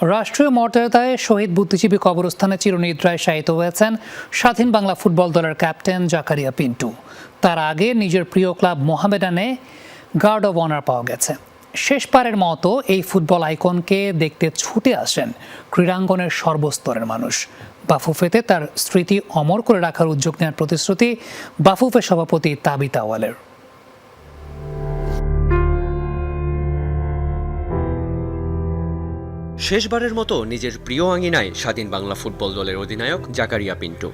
রাষ্ট্রীয় মর্যাদায় শহীদ বুদ্ধিজীবী কবরস্থানে চিরনিদ্রায় শায়িত হয়েছেন স্বাধীন বাংলা ফুটবল দলের ক্যাপ্টেন জাকারিয়া পিন্টু। তার আগে নিজের প্রিয় ক্লাব মোহামেডানে গার্ড অব অনার পাওয়া গেছে। শেষবারের মতো এই ফুটবল আইকনকে দেখতে ছুটে আসেন ক্রীড়াঙ্গনের সর্বস্তরের মানুষ। বাফুফেতে তার স্মৃতি অমর করে রাখার উদ্যোগ নেওয়ার প্রতিশ্রুতি বাফুফে সভাপতি তাবিত আওয়ালের শেষবারের মতো নিজের প্রিয় আঙিনায় স্বাধীন বাংলা ফুটবল দলের অধিনায়ক জাকারিয়া পিন্টু।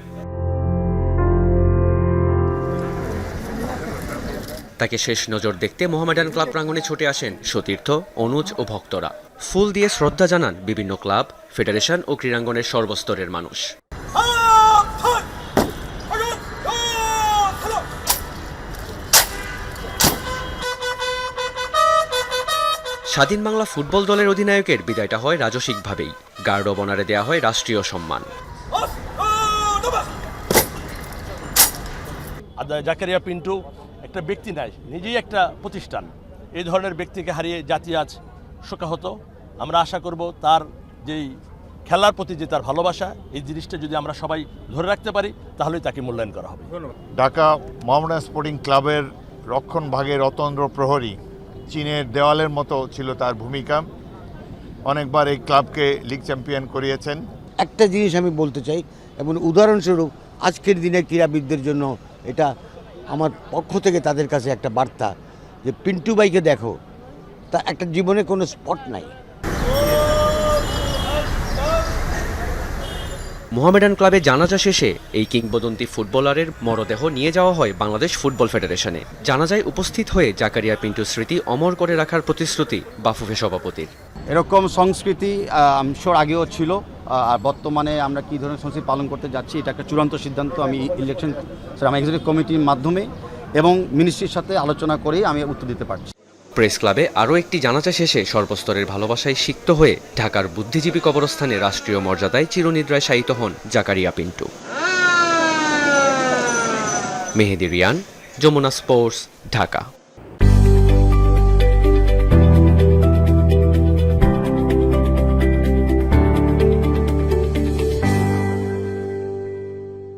তাকে শেষ নজর দেখতে মোহামেডান ক্লাব প্রাঙ্গণে ছুটে আসেন সতীর্থ, অনুজ ও ভক্তরা। ফুল দিয়ে শ্রদ্ধা জানান বিভিন্ন ক্লাব, ফেডারেশন ও ক্রীড়াঙ্গনের সর্বস্তরের মানুষ। স্বাধীন বাংলা ফুটবল দলের অধিনায়কের বিদায়টা হয় রাজসিকভাবেই। গার্ড অব অনারে দেওয়া হয় রাষ্ট্রীয় সম্মান। আদা জাকারিয়া পিন্টু একটা ব্যক্তি নয় নিজেই একটা প্রতিষ্ঠান। এই ধরনের ব্যক্তিকে হারিয়ে জাতি আজ শোকাহত। আমরা আশা করব তার যেই খেলার প্রতি যে তার ভালোবাসা এই জিনিসটা যদি আমরা সবাই ধরে রাখতে পারি তাহলেই তাকে মূল্যায়ন করা হবে। ঢাকা মোহামেডান স্পোর্টিং ক্লাবের রক্ষণ ভাগের অতন্দ্র প্রহরী চীনের দেওয়ালের মতো ছিল তার ভূমিকা। অনেকবার এই ক্লাবকে লিগ চ্যাম্পিয়ন করিয়েছেন। একটা জিনিস আমি বলতে চাই, এবং উদাহরণস্বরূপ আজকের দিনে ক্রীড়াবিদদের জন্য এটা আমার পক্ষ থেকে তাদের কাছে একটা বার্তা, যে পিন্টু বাইকে দেখো, তা একটা জীবনে কোনো স্পট নাই। মোহামেডান ক্লাবে জানাজা শেষে এই কিংবদন্তি ফুটবলারের মরদেহ নিয়ে যাওয়া হয় বাংলাদেশ ফুটবল ফেডারেশনে। জানাজায় উপস্থিত হয়ে জাকারিয়া পিন্টুর স্মৃতি অমর করে রাখার প্রতিশ্রুতি বাফুফে সভাপতির। এরকম সংস্কৃতি আমি শিওর আগেও ছিল আর বর্তমানে আমরা কী ধরনের সংস্কৃতি পালন করতে যাচ্ছি, এটা একটা চূড়ান্ত সিদ্ধান্ত আমি ইলেকশন আমার এক্সিকিউটিভ কমিটির মাধ্যমে এবং মিনিস্ট্রির সাথে আলোচনা করেই আমি উত্তর দিতে পারছি। প্রেস ক্লাবে আরও একটি জানাজা শেষে সর্বস্তরের ভালোবাসায় সিক্ত হয়ে ঢাকার বুদ্ধিজীবী কবরস্থানে রাষ্ট্রীয় মর্যাদায় চিরনিদ্রায় শায়িত হন জাকারিয়া পিন্টু। মেহেদি রিয়ান, যমুনা স্পোর্টস, ঢাকা।